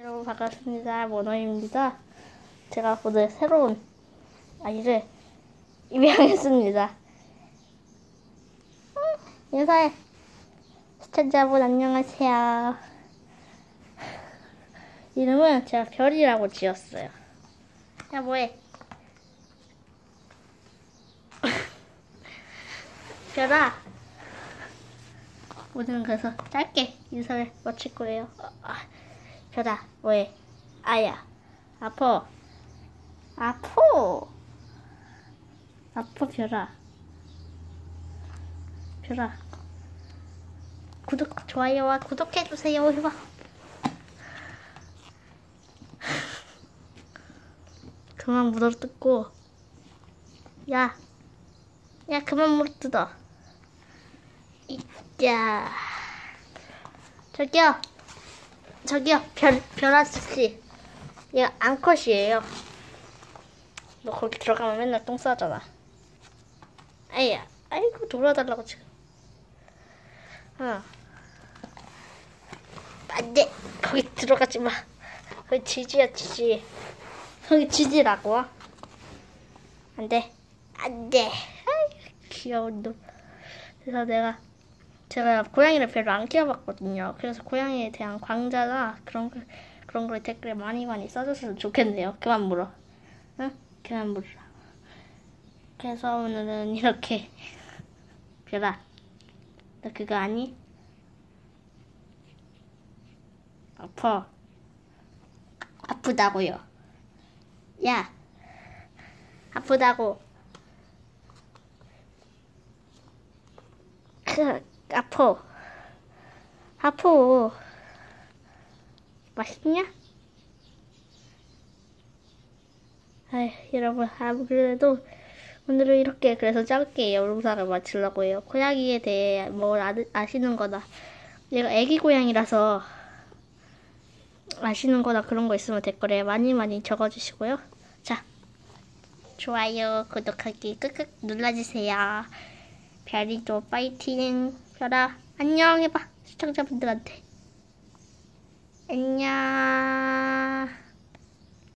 여러분 반갑습니다. 모노입니다. 제가 오늘 새로운 아이를 입양했습니다. 음, 인사해. 시청자분 안녕하세요. 이름은 제가 별이라고 지었어요. 야 뭐해? 별아. 오늘은 그래서 짧게 인사를 마칠 거예요. 별아, 뭐해? 아야, 아파. 아파. 아파, 별아. 별아. 구독, 좋아요와 구독해주세요. 해봐. 그만 물어 뜯고. 야. 야, 그만 물어 뜯어. 이자. 저기요. 저기요. 별, 별 아저씨. 얘가 암컷이에요. 너 거기 들어가면 맨날 똥 싸잖아. 아야. 아이고, 놀아달라고 지금. 어. 안 돼. 거기 들어가지 마. 거기 지지야, 지지. 거기 지지라고. 안 돼. 안 돼. 아이, 귀여운 놈. 그래서 내가 제가 고양이를 별로 안 키워봤거든요. 그래서 고양이에 대한 광자나 그런 걸, 그런 걸 댓글에 많이 많이 써줬으면 좋겠네요. 그만 물어. 응? 그만 물어. 그래서 오늘은 이렇게 별아, 너 그거 아니? 아파. 아프다고요. 야, 아프다고. 그, 아파. 아파. 맛있냐? 아이, 여러분, 아, 그래도 오늘은 이렇게 그래서 짧게 영상을 마치려고 해요. 고양이에 대해 뭘 아, 아시는 거나, 내가 애기 고양이라서 아시는 거나 그런 거 있으면 댓글에 많이 많이 적어주시고요. 자, 좋아요, 구독하기 끄끄 눌러주세요. 별이도 파이팅 별아 안녕 해봐 시청자분들한테. 안녕